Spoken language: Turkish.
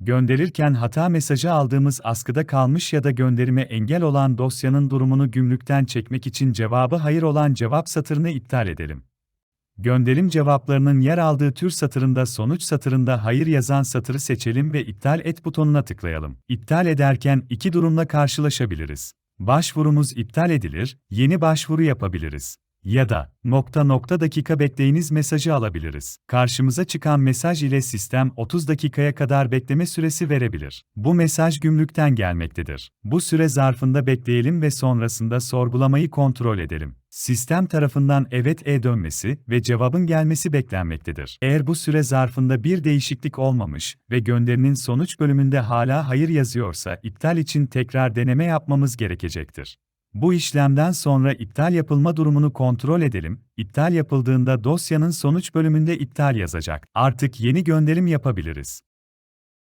Gönderirken hata mesajı aldığımız askıda kalmış ya da gönderime engel olan dosyanın durumunu gümrükten çekmek için cevabı hayır olan cevap satırını iptal edelim. Gönderim cevaplarının yer aldığı tür satırında sonuç satırında hayır yazan satırı seçelim ve iptal et butonuna tıklayalım. İptal ederken iki durumla karşılaşabiliriz. Başvurumuz iptal edilir, yeni başvuru yapabiliriz. Ya da nokta nokta dakika bekleyiniz mesajı alabiliriz. Karşımıza çıkan mesaj ile sistem 30 dakikaya kadar bekleme süresi verebilir. Bu mesaj gümrükten gelmektedir. Bu süre zarfında bekleyelim ve sonrasında sorgulamayı kontrol edelim. Sistem tarafından evet e dönmesi ve cevabın gelmesi beklenmektedir. Eğer bu süre zarfında bir değişiklik olmamış ve gönderinin sonuç bölümünde hala hayır yazıyorsa iptal için tekrar deneme yapmamız gerekecektir. Bu işlemden sonra iptal yapılma durumunu kontrol edelim. İptal yapıldığında dosyanın sonuç bölümünde iptal yazacak. Artık yeni gönderim yapabiliriz.